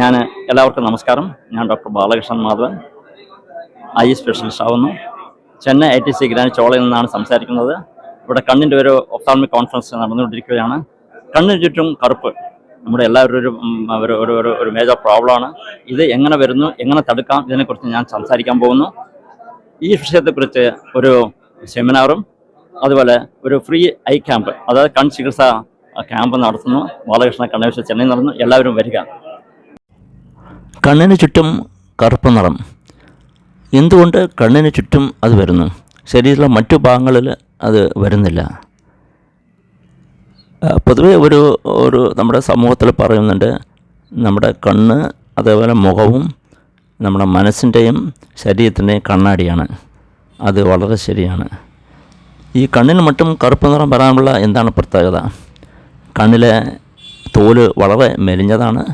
ഞാൻ എല്ലാവർക്കും നമസ്കാരം. ഞാൻ doctor Balakrishnan Madhavan. Eye specialist ആവുന്നു Chennai I T C grand ചോളയിൽ നിന്നാണ് സംസാരിക്കുന്നത്. ഇവിടെ കണ്ണിന്റെ ഒരു ഒഫ്താൽമിക് കോൺഫറൻസ് നടന്നുകൊണ്ടിരിക്കുകയാണ്. കണ്ണിന് ചുറ്റും കറുപ്പ്. നമ്മുടെ എല്ലാവരും ഒരു ഒരു ഒരു ഒരു മേജർ പ്രോബ്ലമാണ് ഇത് എങ്ങനെ വരുന്നു? എങ്ങനെ തടുക്കാം? ഇതിനെക്കുറിച്ച് ഞാൻ സംസാരിക്കാൻ പോകുന്നു. ഈ വിഷയത്തെക്കുറിച്ച് ഒരു സെമിനാറും അതുപോലെ ഒരു ഫ്രീ ഐ ക്യാമ്പ് അതായത് കൺ ചികിത്സ ക്യാമ്പ് നടത്തുന്നു. ബാലകൃഷ്ണ കണ്ണേശ്വര ചെന്നൈ നടന്നു. എല്ലാവരും വരിക. കണ്ണിന് ചുറ്റും കറുപ്പ് നിറം. എന്തുകൊണ്ട് കണ്ണിന് ചുറ്റും അത് വരുന്നു? ശരീരത്തിലെ മറ്റു ഭാഗങ്ങളിൽ അത് വരുന്നില്ല. പൊതുവേ ഒരു ഒരു നമ്മുടെ സമൂഹത്തിൽ പറയുന്നുണ്ട് നമ്മുടെ കണ്ണ് അതേപോലെ മുഖവും നമ്മുടെ മനസ്സിന്റെയും ശരീരത്തിന്റെയും കണ്ണാടിയാണ്. അത് വളരെ ശരിയാണ്. ഈ കണ്ണിന് മറ്റും കറുപ്പ് നിറം വരാനുള്ള എന്താണ് പ്രത്യേകത? കണ്ണിലെ തോൽ വളരെ മെലിഞ്ഞതാണ്.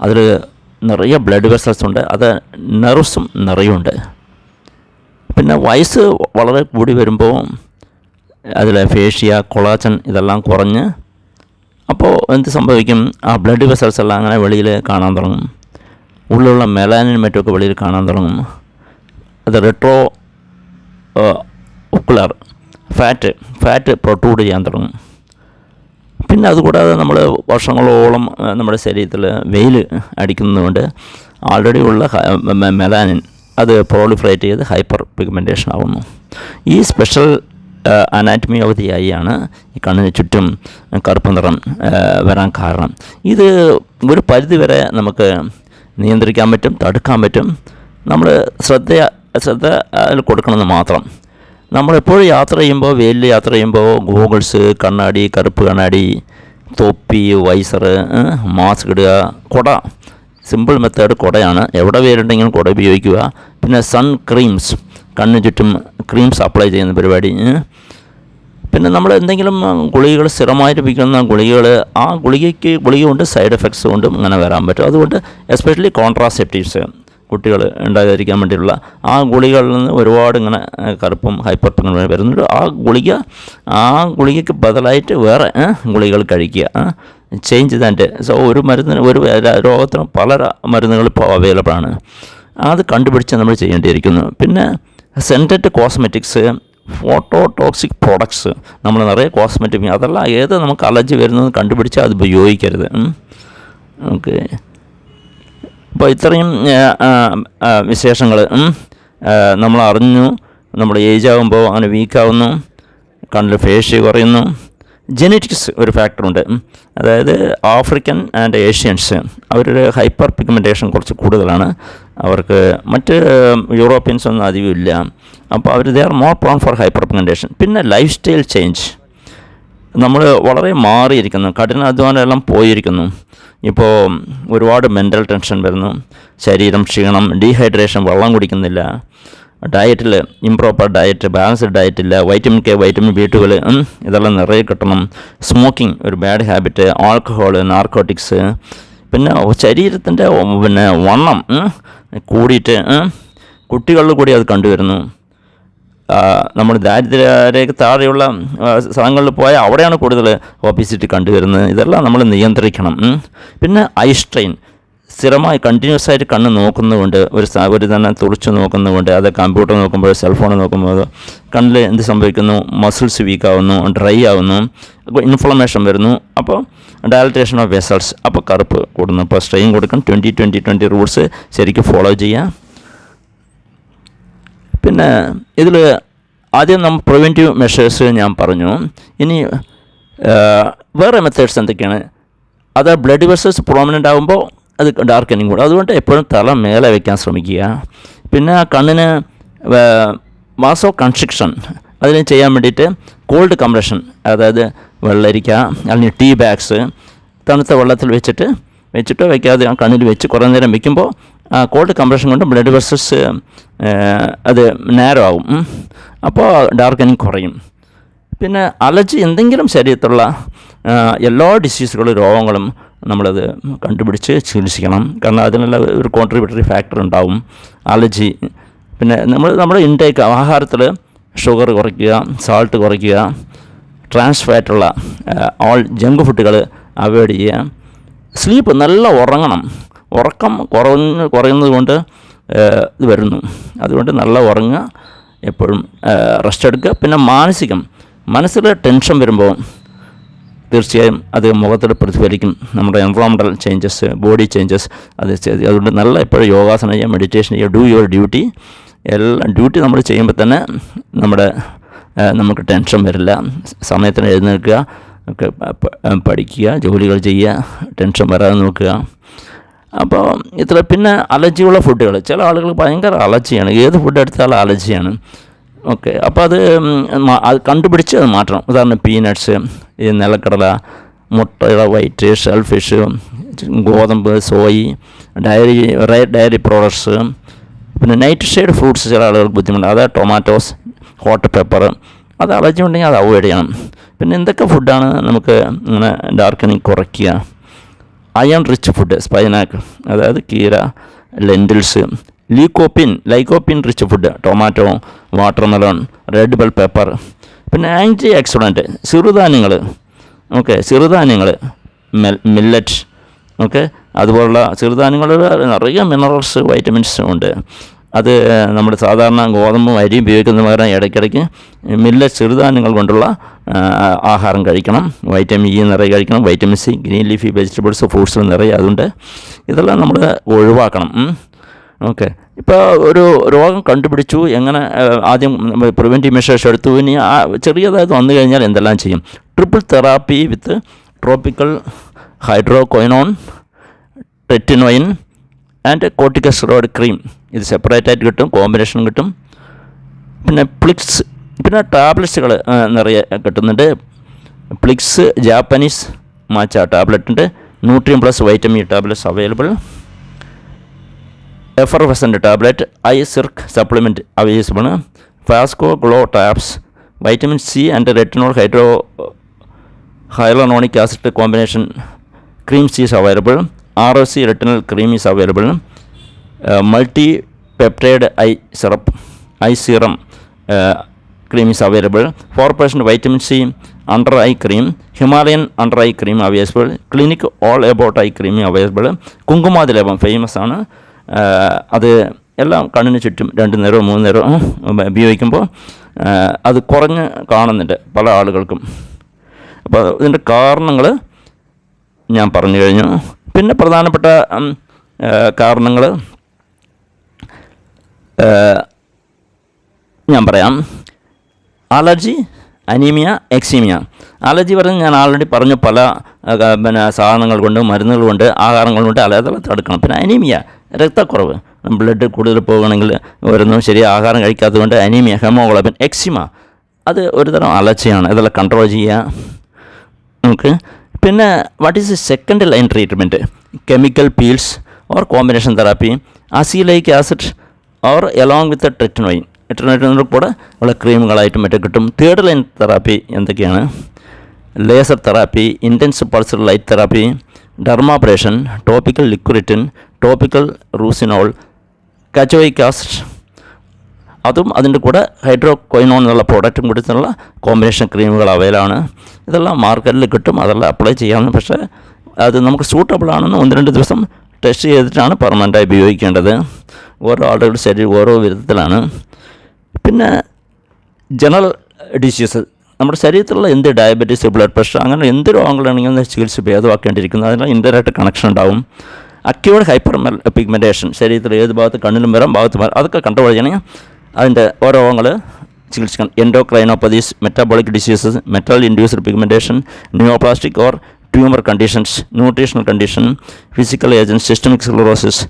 അതിൽ നിറയെ ബ്ലഡ് വെസൽസ് ഉണ്ട്. അത് നെർവ്സും നിറയുണ്ട്. പിന്നെ വയസ്സ് വളരെ കൂടി വരുമ്പോൾ അതിൽ ഫേഷ്യ കൊളാച്ചൻ ഇതെല്ലാം കുറഞ്ഞ് അപ്പോൾ എന്ത് സംഭവിക്കും? ആ ബ്ലഡ് വെസൽസ് എല്ലാം അങ്ങനെ വെളിയിൽ കാണാൻ തുടങ്ങും. ഉള്ളിലുള്ള മെലാനിൻ മറ്റുമൊക്കെ വെളിയിൽ കാണാൻ തുടങ്ങും. അത് retro ocular fat fat protrude ചെയ്യാൻ തുടങ്ങും. പിന്നെ അതുകൂടാതെ നമ്മൾ വർഷങ്ങളോളം നമ്മുടെ ശരീരത്തിൽ വെയിൽ അടിക്കുന്നതുകൊണ്ട് ആൾറെഡി ഉള്ള മെലാനിൻ അത് പ്രോളിഫറേറ്റ് ചെയ്ത് ഹൈപ്പർ പിഗ്മെന്റേഷൻ ആവുന്നു. ഈ special anatomy of the eye ആണ് ഈ കണ്ണിന് ചുറ്റും കറുപ്പ് നിറം വരാൻ കാരണം. ഇത് ഒരു പരിധിവരെ നമുക്ക് നിയന്ത്രിക്കാൻ പറ്റും തടുക്കാൻ പറ്റും. നമ്മൾ ശ്രദ്ധ ശ്രദ്ധ കൊടുക്കണമെന്ന് മാത്രം. നമ്മളെപ്പോഴും യാത്ര ചെയ്യുമ്പോൾ വെയിലിൽ യാത്ര ചെയ്യുമ്പോൾ ഗോഗിൾസ് കണ്ണാടി കറുപ്പ് കണ്ണാടി തൊപ്പി വൈസറ് മാസ്ക് ഇടുക കുട. സിമ്പിൾ മെത്തേഡ് കുടയാണ്. എവിടെ വേരുണ്ടെങ്കിലും കുട ഉപയോഗിക്കുക. പിന്നെ സൺ ക്രീംസ് കണ്ണിന് ചുറ്റും ക്രീംസ് അപ്ലൈ ചെയ്യുന്ന പരിപാടി പിന്നെ നമ്മൾ എന്തെങ്കിലും ഗുളികകൾ സ്ഥിരമായിട്ട് വിൽക്കുന്ന ഗുളികകൾ ആ ഗുളികയ്ക്ക് ഗുളിക കൊണ്ട് സൈഡ് എഫക്ട്സ് കൊണ്ടും അങ്ങനെ വരാൻ പറ്റും. അതുകൊണ്ട് എസ്പെഷ്യലി കോൺട്രാസെപ്റ്റീവ്സ്. കുട്ടികൾ ഉണ്ടാകാതിരിക്കാൻ വേണ്ടിയുള്ള ആ ഗുളികളിൽ നിന്ന് ഒരുപാട് ഇങ്ങനെ കറുപ്പും ഹൈപ്പർ വരുന്നുണ്ട്. ആ ഗുളിക ആ ഗുളികയ്ക്ക് ബദലായിട്ട് വേറെ ഗുളികൾ കഴിക്കുക ചേഞ്ച് ദാൻഡ് സോ ഒരു മരുന്നിന് ഒരു രോഗത്തിന് പല മരുന്നുകൾ ഇപ്പോൾ അവൈലബിൾ ആണ്. അത് കണ്ടുപിടിച്ച് നമ്മൾ ചെയ്യേണ്ടിയിരിക്കുന്നു. പിന്നെ scented cosmetics photo toxic products നമ്മൾ നിറയെ കോസ്മെറ്റിക് അതല്ല ഏത് നമുക്ക് അലർജി വരുന്നത് കണ്ടുപിടിച്ച് അത് ഉപയോഗിക്കരുത്. ഓക്കെ അപ്പോൾ ഇത്രയും വിശേഷങ്ങൾ നമ്മൾ അറിഞ്ഞു നമ്മൾ ഏജ് ആകുമ്പോൾ അങ്ങനെ വീക്കാവുന്നു കണ്ണിൽ ഫേഷ്യ കുറയുന്നു. ജെനറ്റിക്സ് ഒരു ഫാക്ടറുണ്ട്. അതായത് ആഫ്രിക്കൻ ആൻഡ് ഏഷ്യൻസ് അവരുടെ ഹൈപ്പർ പിഗ്മെന്റേഷൻ കുറച്ച് കൂടുതലാണ്. അവർക്ക് മറ്റ് യൂറോപ്യൻസ് ഒന്നും അധികം ഇല്ല. അപ്പോൾ അവർ they are more prone for hyper pigmentation പിന്നെ ലൈഫ് സ്റ്റൈൽ ചേഞ്ച് നമ്മൾ വളരെ മാറിയിരിക്കുന്നു. കഠിനാധ്വാനമെല്ലാം പോയിരിക്കുന്നു. ഇപ്പോൾ ഒരുപാട് മെന്റൽ ടെൻഷൻ വരുന്നു. ശരീരം ക്ഷീണം ഡീഹൈഡ്രേഷൻ വെള്ളം കുടിക്കുന്നില്ല. ഡയറ്റിൽ ഇംപ്രോപ്പർ ഡയറ്റ് ബാലൻസ്ഡ് ഡയറ്റ് ഇല്ല. വൈറ്റമിൻ കെ വൈറ്റമിൻ ബി ടുകൾ ഇതെല്ലാം നിറയെ കിട്ടണം. സ്മോക്കിംഗ് ഒരു ബാഡ് ഹാബിറ്റ് ആൽക്കഹോൾ നാർക്കോട്ടിക്സ് പിന്നെ ശരീരത്തിന്റെ പിന്നെ വണ്ണം കൂടിയിട്ട് കുട്ടികളിൽ കൂടി അത് കണ്ടുവരുന്നു. നമ്മൾ ദാരിദ്ര്യരേഖ താഴെയുള്ള സ്ഥലങ്ങളിൽ പോയാൽ അവിടെയാണ് കൂടുതൽ ഒബിസിറ്റി കണ്ടുവരുന്നത്. ഇതെല്ലാം നമ്മൾ നിയന്ത്രിക്കണം. പിന്നെ ഐസ്ട്രെയിൻ സ്ട്രെയിൻ സ്ഥിരമായി കണ്ടിന്യൂസ് ആയിട്ട് കണ്ണ് നോക്കുന്നതുകൊണ്ട് ഒരു ഒരു തന്നെ തുറച്ച് നോക്കുന്നതുകൊണ്ട് അത് കമ്പ്യൂട്ടർ നോക്കുമ്പോൾ സെൽഫോൺ നോക്കുമ്പോൾ കണ്ണിൽ എന്ത് സംഭവിക്കുന്നു? മസിൽസ് വീക്കാവുന്നു ഡ്രൈ ആവുന്നു അപ്പോൾ ഇൻഫ്ലമേഷൻ വരുന്നു. അപ്പോൾ ഡയലറ്റേഷൻ ഓഫ് വെസൽസ് അപ്പോൾ കറുപ്പ് കൂടുന്നു. അപ്പോൾ സ്ട്രെയിൻ കൊടുക്കണം. ട്വന്റി ട്വന്റി ട്വന്റി റൂൾസ് ശരിക്കും ഫോളോ ചെയ്യുക. പിന്നെ ഇതിൽ ആദ്യം നമ്മൾ പ്രിവെന്റീവ് മെഷേഴ്സ് ഞാൻ പറഞ്ഞു. ഇനി വേറെ മെത്തേഡ്സ് എന്തൊക്കെയാണ്? അത് ബ്ലഡ് വെസൽസ് പ്രോമിനന്റ് ആകുമ്പോൾ അത് ഡാർക്കനിങ് കൂടും. അതുകൊണ്ട് എപ്പോഴും തല മേലെ വയ്ക്കാൻ ശ്രമിക്കുക. പിന്നെ ആ കണ്ണിന് വാസോ കൺസ്ട്രിക്ഷൻ അതിന് ചെയ്യാൻ വേണ്ടിയിട്ട് കോൾഡ് കംപ്രഷൻ അതായത് വെള്ളരിക്ക അല്ലെങ്കിൽ ടീ ബാഗ്സ് തണുത്ത വെള്ളത്തിൽ വെച്ചിട്ട് വെച്ചിട്ടോ വയ്ക്കാതെ ആ കണ്ണിൽ വെച്ച് കുറേ നേരം വെക്കുമ്പോൾ ആ കോൾഡ് കംപ്രഷൻ കൊണ്ട് ബ്ലഡ് വെസൽസ് അത് നേരോ ആകും അപ്പോൾ ഡാർക്കനിങ് കുറയും. പിന്നെ അലർജി എന്തെങ്കിലും ശരീരത്തുള്ള എല്ലാ ഡിസീസുകളും രോഗങ്ങളും നമ്മളത് കണ്ടുപിടിച്ച് ചികിത്സിക്കണം. കാരണം അതിനുള്ള ഒരു കോൺട്രിബ്യൂട്ടറി ഫാക്ടർ ഉണ്ടാവും. അലർജി പിന്നെ നമ്മൾ നമ്മുടെ ഇൻടേക്ക് ആഹാരത്തിൽ ഷുഗർ കുറയ്ക്കുക സാൾട്ട് കുറയ്ക്കുക ട്രാൻസ് ഫാറ്റുള്ള ഓൾ ജങ്ക് ഫുഡുകൾ അവോയ്ഡ് ചെയ്യുക. സ്ലീപ്പ് നല്ല ഉറങ്ങണം. ഉറക്കം കുറഞ്ഞ് കുറയുന്നത് കൊണ്ട് ഇത് വരുന്നു. അതുകൊണ്ട് നല്ല ഉറങ്ങുക എപ്പോഴും റെസ്റ്റ് എടുക്കുക. പിന്നെ മാനസികം. മനസ്സിൽ ടെൻഷൻ വരുമ്പോൾ തീർച്ചയായും അത് മുഖത്തിൽ പ്രതിഫലിക്കും. നമ്മുടെ എൻവറോൺമെന്റൽ ചേഞ്ചസ് ബോഡി ചേഞ്ചസ് അത് അതുകൊണ്ട് നല്ല എപ്പോഴും യോഗാസനം ചെയ്യുക മെഡിറ്റേഷൻ ചെയ്യുക ഡു യുവർ ഡ്യൂട്ടി എല്ലാം ഡ്യൂട്ടി നമ്മൾ ചെയ്യുമ്പോൾ തന്നെ നമ്മുടെ നമുക്ക് ടെൻഷൻ വരില്ല. സമയത്തിന് എഴുന്നേൽക്കുക പഠിക്കുക ജോലികൾ ചെയ്യുക ടെൻഷൻ വരാതെ നോക്കുക. അപ്പോൾ ഇത്ര പിന്നെ അലർജിയുള്ള ഫുഡുകൾ. ചില ആളുകൾ ഭയങ്കര അലർജിയാണ്. ഏത് ഫുഡ് എടുത്താലും അലർജിയാണ്. ഓക്കെ. അപ്പോൾ അത് കണ്ടുപിടിച്ച് അത് മാറ്റണം. ഉദാഹരണം പീനട്ട്സ് ഈ നിലക്കടല മുട്ടയുടെ വൈറ്റ് ഷെൽ ഫിഷ് ഗോതമ്പ് സോയി ഡയറി ഡയറി പ്രോഡക്ട്സ് പിന്നെ നൈറ്റ് ഷെയ്ഡ് ഫ്രൂട്ട്സ് ചില ആളുകൾക്ക് ബുദ്ധിമുട്ട് അതായത് ടൊമാറ്റോസ് ഹോട്ട് പെപ്പർ അത് അലർജി ഉണ്ടെങ്കിൽ അത് അവോയ്ഡ് ചെയ്യണം. പിന്നെ എന്തൊക്കെ ഫുഡാണ് നമുക്ക് ഇങ്ങനെ ഡാർക്കനിങ് കുറയ്ക്കുക? അയൺ റിച്ച് ഫുഡ് സ്പൈനാക്ക് അതായത് കീര lentils lycopene lycopene rich food tomato watermelon red bell pepper പിന്നെ ആന്റി ആക്സിഡന്റ് ചെറുധാന്യങ്ങൾ ഓക്കെ ചെറുധാന്യങ്ങൾ മെൽ മില്ലറ്റ് ഓക്കെ അതുപോലുള്ള ചെറുധാന്യങ്ങളിൽ നിറയെ മിനറൽസ് വൈറ്റമിൻസ് ഉണ്ട്. അത് നമ്മൾ സാധാരണ ഗോതമ്പും അരിയും ഉപയോഗിക്കുന്ന പകരം ഇടയ്ക്കിടയ്ക്ക് മില്ലറ്റ് ചെറുധാന്യങ്ങൾ കൊണ്ടുള്ള ആഹാരം കഴിക്കണം വൈറ്റമിൻ ഇ നിറയെ കഴിക്കണം vitamin C green leafy vegetables fruits നിറയെ അതുകൊണ്ട് ഇതെല്ലാം നമ്മൾ ഒഴിവാക്കണം ഓക്കെ. ഇപ്പോൾ ഒരു രോഗം കണ്ടുപിടിച്ചു എങ്ങനെ ആദ്യം പ്രിവെന്റീവ് മെഷേഴ്സ് എടുത്തു ഇനി ആ ചെറിയതായത് വന്നു കഴിഞ്ഞാൽ എന്തെല്ലാം ചെയ്യും? Triple therapy with tropical hydroquinone tretinoin and corticosteroid cream ഇത് സെപ്പറേറ്റ് ആയിട്ട് കിട്ടും കോമ്പിനേഷൻ കിട്ടും. പിന്നെ പ്ലിക്സ് പിന്നെ ടാബ്ലറ്റ്സുകൾ നിറയെ കിട്ടുന്നുണ്ട്. പ്ലിക്സ് ജാപ്പനീസ് മാച്ച ടാബ്ലറ്റ് ഉണ്ട്. Nutrium plus vitamin tablets available. Effervescent tablet I സിർക്ക് supplement available Fasco glow tabs vitamin C and retinol hydro hyaluronic acid combination creams is available. R O C retinal cream is available. Multi peptide eye syrup eye uh, cream is available. 4% vitamin C under eye cream Himalayan under eye cream available. Clinic all about eye cream available. Kumkumadilepam famous ആണ്. Uh, അത് എല്ലാം കണ്ണിന് ചുറ്റും രണ്ട് നേരവും മൂന്ന് നേരവും ഉപയോഗിക്കുമ്പോൾ uh, അത് കുറഞ്ഞ് കാണുന്നുണ്ട് പല ആളുകൾക്കും. അപ്പോൾ ഇതിന്റെ കാരണങ്ങൾ ഞാൻ പറഞ്ഞു കഴിഞ്ഞു. പിന്നെ പ്രധാനപ്പെട്ട കാരണങ്ങൾ ഞാൻ പറയാം. Allergy anaemia എക്സീമിയ. അലർജി പറഞ്ഞ് ഞാൻ ആൾറെഡി പറഞ്ഞു പല പിന്നെ സാധനങ്ങൾ കൊണ്ട് മരുന്നുകൾ കൊണ്ട് ആഹാരങ്ങൾ കൊണ്ട് അല്ലാതെ തടുക്കണം. പിന്നെ അനീമിയ രക്തക്കുറവ്. ബ്ലഡ് കൂടുതൽ പോകണമെങ്കിൽ വരുന്നു ശരി ആഹാരം കഴിക്കാത്തതുകൊണ്ട് അനീമിയ ഹെമോഗ്ലോബിൻ എക്സിമ. അത് ഒരുതരം അലർജിയാണ്. ഇതെല്ലാം കൺട്രോൾ ചെയ്യുക. നമുക്ക് പിന്നെ what is second line treatment chemical peels or combination therapy azelaic acid or along with tretinoin ട്രിറ്റനോയിന്റെ കൂടെ ഉള്ള ക്രീമുകളായിട്ടും മറ്റും കിട്ടും. തേർഡ് ലൈൻ തെറാപ്പി എന്തൊക്കെയാണ്? Laser therapy intense pulsed light therapy dermabrasion topical liquiritin topical rucinol kojic acid അതും അതിന്റെ കൂടെ ഹൈഡ്രോകൊയിനോൺ എന്നുള്ള പ്രോഡക്റ്റും കൂടിയുള്ള കോമ്പിനേഷൻ ക്രീമുകൾ അവൈലാണ് ഇതെല്ലാം മാർക്കറ്റിൽ കിട്ടും അതെല്ലാം അപ്ലൈ ചെയ്യാമെന്ന് പക്ഷേ അത് നമുക്ക് സൂട്ടബിൾ ആണെന്ന് ഒന്ന് രണ്ട് ദിവസം ടെസ്റ്റ് ചെയ്തിട്ടാണ് പെർമനന്റായി ഉപയോഗിക്കേണ്ടത്. ഓരോ ആളുകളുടെ ശരീരം ഓരോ വിധത്തിലാണ്. പിന്നെ ജനറൽ ഡിസീസ് നമ്മുടെ ശരീരത്തിലുള്ള എന്ത് ഡയബറ്റീസ് ബ്ലഡ് പ്രഷർ അങ്ങനെ എന്ത് രോഗങ്ങളാണെങ്കിലും ചികിത്സ ഭേദമാക്കേണ്ടിയിരിക്കുന്നു. അതിനെല്ലാം ഇൻഡയറക്റ്റ് കണക്ഷൻ ഉണ്ടാവും. അക്യൂർഡ് ഹൈപ്പർ പിഗ്മെന്റേഷൻ ശരീരത്തിൽ ഏത് ഭാഗത്ത് കണ്ണിലും വരാം ഭാഗത്ത് വരാം അതൊക്കെ കൺട്രോൾ ചെയ്യണമെങ്കിൽ അതിന്റെ ഓരോ രോഗങ്ങൾ ചികിത്സിക്കണം. Endocrinopathies metabolic diseases metal induced pigmentation neoplastic or tumour conditions nutritional condition physical agents systemic sclerosis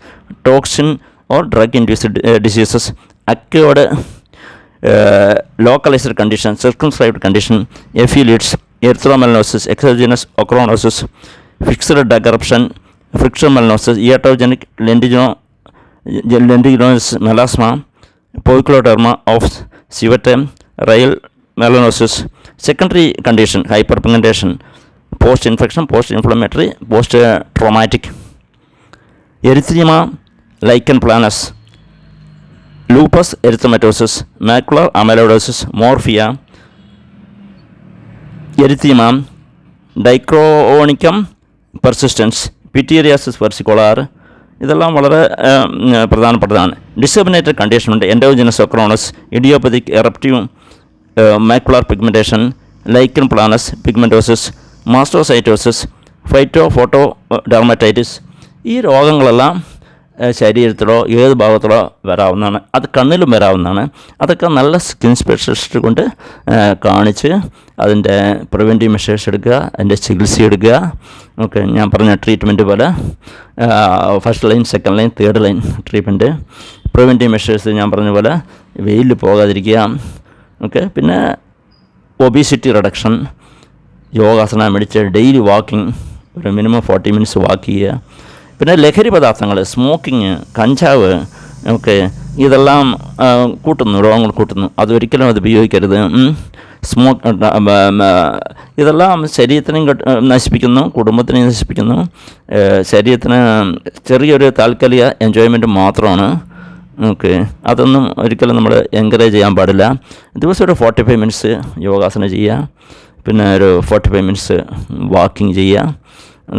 toxin or drug induced diseases acquired localized condition, circumscribed condition, affiliates, erythromelanosis, exogenous ochronosis, fixed drug eruption, friction melanosis, iatrogenic lentigino, lentiginous melasma, poikiloderma of civet, rail melanosis, secondary condition, hyperpigmentation, post-infection, post-inflammatory, post-traumatic, erythema, lichen planus, lupus erythematosus macular amyloidosis morphea erythema dyschromicum perstans pityriasis versicolor ഇതെല്ലാം വളരെ പ്രധാനപ്പെട്ടതാണ്. Disseminated കണ്ടീഷനുണ്ട് endogenous ochronosis idiopathic eruptive macular pigmentation lichen planus pigmentosus mastocytosis phytophotodermatitis ഈ രോഗങ്ങളെല്ലാം ശരീരത്തിലോ ഏത് ഭാഗത്തിലോ വരാവുന്നതാണ്. അത് കണ്ണിലും വരാവുന്നതാണ്. അതൊക്കെ നല്ല സ്കിൻ സ്പെഷ്യലിസ്റ്റ് കൊണ്ട് കാണിച്ച് അതിന്റെ പ്രിവെന്റീവ് മെഷേഴ്സ് എടുക്കുക അതിന്റെ ചികിത്സ എടുക്കുക. ഓക്കെ ഞാൻ പറഞ്ഞ ട്രീറ്റ്മെന്റ് പോലെ first line second line third line treatment preventive measures ഞാൻ പറഞ്ഞ പോലെ വെയിലിൽ പോകാതിരിക്കുക. ഓക്കെ പിന്നെ ഒബീസിറ്റി റിഡക്ഷൻ യോഗാസന മെഡിച്ച് ഡെയിലി വാക്കിംഗ് ഒരു മിനിമം ഫോർട്ടി മിനിറ്റ്സ് വാക്ക് ചെയ്യുക. പിന്നെ ലഹരി പദാർത്ഥങ്ങൾ സ്മോക്കിങ് കഞ്ചാവ് ഒക്കെ ഇതെല്ലാം കൂട്ടുന്നു രോഗങ്ങൾ കൂട്ടുന്നു. അതൊരിക്കലും അത് ഉപയോഗിക്കരുത്. സ്മോക്ക് ഇതെല്ലാം ശരീരത്തിനെയും നശിപ്പിക്കുന്നു കുടുംബത്തിനെയും നശിപ്പിക്കുന്നു. ശരീരത്തിന് ചെറിയൊരു താൽക്കാലിക എൻജോയ്മെന്റ് മാത്രമാണ്. ഓക്കെ. അതൊന്നും ഒരിക്കലും നമ്മൾ എൻകറേജ് ചെയ്യാൻ പാടില്ല. ദിവസം ഒരു ഫോർട്ടി ഫൈവ് മിനിറ്റ്സ് യോഗാസനം ചെയ്യുക. പിന്നെ ഒരു ഫോർട്ടി ഫൈവ് മിനിറ്റ്സ് വാക്കിംഗ് ചെയ്യുക.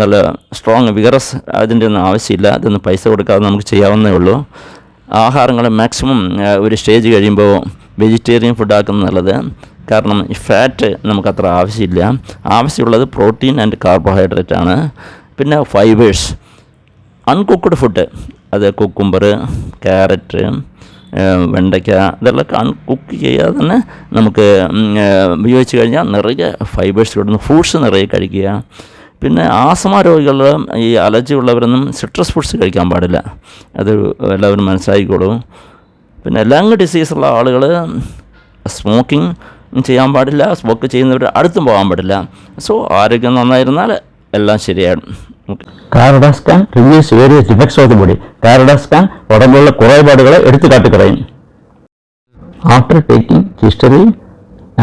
നല്ല സ്ട്രോങ് വിഗറസ് അതിന്റെ ഒന്നും ആവശ്യമില്ല. അതൊന്നും പൈസ കൊടുക്കാതെ നമുക്ക് ചെയ്യാവുന്നേ ഉള്ളൂ. ആഹാരങ്ങൾ മാക്സിമം ഒരു സ്റ്റേജ് കഴിയുമ്പോൾ വെജിറ്റേറിയൻ ഫുഡ് ആക്കുന്നത് നല്ലത്. കാരണം ഫാറ്റ് നമുക്കത്ര ആവശ്യമില്ല. ആവശ്യമുള്ളത് പ്രോട്ടീൻ ആൻഡ് കാർബോഹൈഡ്രേറ്റ് ആണ്. പിന്നെ ഫൈബേഴ്സ് അൺകുക്ക്ഡ് ഫുഡ് അത് കുക്കുംബർ ക്യാരറ്റ് വെണ്ടയ്ക്ക ഇതെല്ലാം കുക്ക് ചെയ്യാതെ തന്നെ നമുക്ക് ഉപയോഗിച്ച് കഴിഞ്ഞാൽ നിറയെ ഫൈബേഴ്സ് കിട്ടുന്നു ഫ്രൂട്ട്സ് നിറയെ കഴിക്കുക. പിന്നെ ആസ്മ രോഗികൾ ഈ അലർജി ഉള്ളവരൊന്നും സിട്രസ് ഫുഡ്സ് കഴിക്കാൻ പാടില്ല. അത് എല്ലാവരും മനസ്സിലാക്കിക്കോളൂ. പിന്നെ ലങ് ഡിസീസുള്ള ആളുകൾ സ്മോക്കിംഗ് ചെയ്യാൻ പാടില്ല സ്മോക്ക് ചെയ്യുന്നവർ അടുത്തും പോകാൻ പാടില്ല. സോ ആരോഗ്യം നന്നായിരുന്നാൽ എല്ലാം ശരിയാണ് okay Karada scan reviews various defects of the body Karada scan ഉടമ്പുള്ള കുറേപാടുകളെ എടുത്തു കാട്ടിക്കളയും after taking history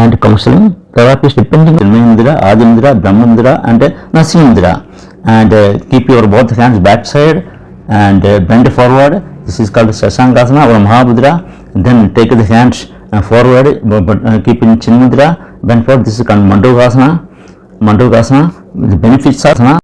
and counselling therapy is depending on Indra, Adindra, Brahmindra and uh, Nasindra. And uh, keep your both hands backside and uh, bend forward. This is called Sasangasana or Mahabudra. Then take the hands uh, forward, but uh, keep in Chinmudra. Bend forward. This is called Mandukasana. Mandukasana, the benefits asana.